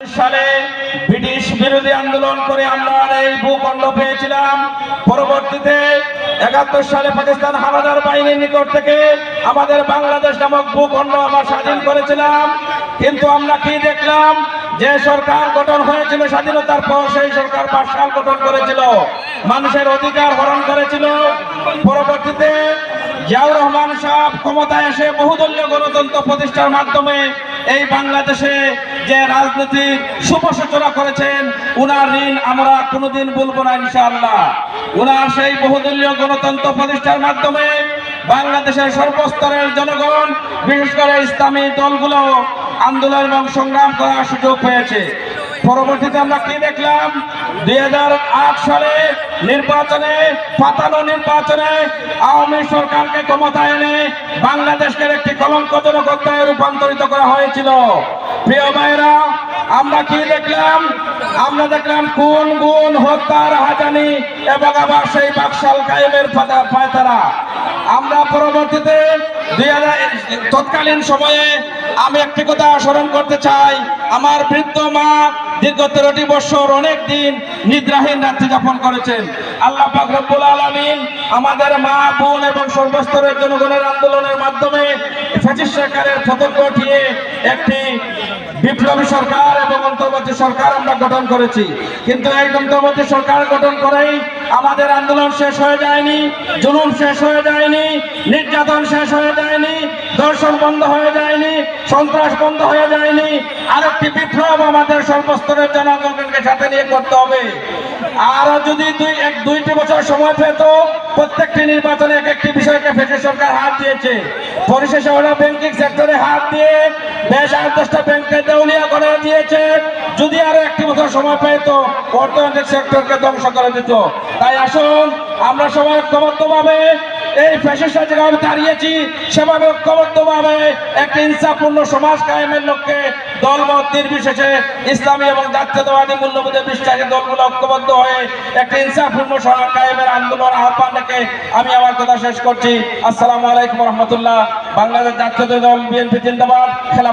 সালে ব্রিটিশ বিরোধী আন্দোলন করে আমরা এই ভূখণ্ড পেয়েছিলাম। পরবর্তীতে একাত্তর সালে পাকিস্তান হানাদার বাহিনীর নিকট থেকে আমাদের বাংলাদেশ নামক ভূখণ্ড আমরা স্বাধীন করেছিলাম। কিন্তু আমরা কি দেখলাম? যে সরকার গঠন হয়েছিল স্বাধীনতার পর সেই সরকার পাঠশাল গঠন করেছিল। মানুষের অধিকার হরণ করেছিল। পরবর্তীতে জিয়াউর রহমান সাহেব ক্ষমতায় এসে বহুদলীয় গণতন্ত্র প্রতিষ্ঠার মাধ্যমে এই বাংলাদেশে যে রাজনীতির শুভ সূচনা করেছেন, উনার ঋণ আমরা কোনোদিন বলব না ইনশাআল্লাহ। উনার সেই বহুদলীয় গণতন্ত্র প্রতিষ্ঠার মাধ্যমে বাংলাদেশের সর্বস্তরের জনগণ, বিশেষ করে ইসলামী দলগুলো আন্দোলন এবং সংগ্রাম করার সুযোগ পেয়েছে। পরবর্তীতে আমরা কি দেখলাম? দু হাজার আট সালে নির্বাচনে, পাতানো নির্বাচনে আওয়ামী সরকারকে ক্ষমতা এনে বাংলাদেশকে একটি কলঙ্কজনক অধ্যায়ে রূপান্তরিত করা হয়েছিল। প্রিয় ভাইরা আমরা কি দেখলাম? আমরা দেখলাম কোন গুণ হত্যার হাজানি এবং আবার সেই বাকশাল কায়েমের পায়তারা। আমরা পরবর্তীতে দুই তৎকালীন সময়ে আমি একটি কথা স্মরণ করতে চাই। আমার বৃদ্ধ মা দীর্ঘ তেরোটি বছর অনেক দিন নিদ্রাহীন রাত্রি যাপন করেছেন। আল্লাহ ফাকরুল আলমিন আমাদের মা, বোন এবং সর্বস্তরের জনগণের আন্দোলনের মাধ্যমে ফ্যাসিস্ট সরকারের সতর্ক ঘটিয়ে একটি বিপ্লবী সরকার সরকার আমরা গঠন করেছি। কিন্তু এই অন্তর্বর্তী সরকার গঠন করেই আমাদের আন্দোলন শেষ হয়ে যায়নি, জুলুম শেষ হয়ে যায়নি, নির্যাতন শেষ হয়ে যায়নি দর্শন বন্ধ হয়ে যায়নি, সন্ত্রাস বন্ধ হয়ে যায়নি। আরেকটি বিপ্লব আমাদের সর্বস্তরের জনগণকে সাথে নিয়ে করতে হবে। আরও যদি দুই, এক, দুইটি বছর সময় পেত, প্রত্যেকটি নির্বাচনে এক একটি বিষয়কে ফেসে সরকার হাত দিয়েছে। পরিশেষে ওরা ব্যাংকিং সেক্টরে হাত দিয়ে বেশ আট দশটা ব্যাংকে দেউলিয়া করে দিয়েছে। যদি আরও একটি বছর সময় পেত অর্থনৈতিক সেক্টরকে ধ্বংস করে দিত। তাই আসুন, আমরা সবাই ঐক্যবদ্ধভাবে এই ফ্যাশন যেভাবে দাঁড়িয়েছি, সেভাবে ঐক্যবদ্ধভাবে একটি ইনসাফপূর্ণ সমাজ কায়েমের লক্ষ্যে দলমত নির্বিশেষে ইসলামী এবং জাতীয়তাবাদী মূল্যবোধের বিশ্বাসী দলগুলো ঐক্যবদ্ধ হয়ে একটি ইনসাফপূর্ণ সমাজ কায়েমের আন্দোলন আহ্বান রেখে আমি আমার কথা শেষ করছি। আসসালামু আলাইকুম রহমতুল্লাহ। বাংলাদেশ জাতীয় দল, বিএনপি জিন্দাবাদ। খেলা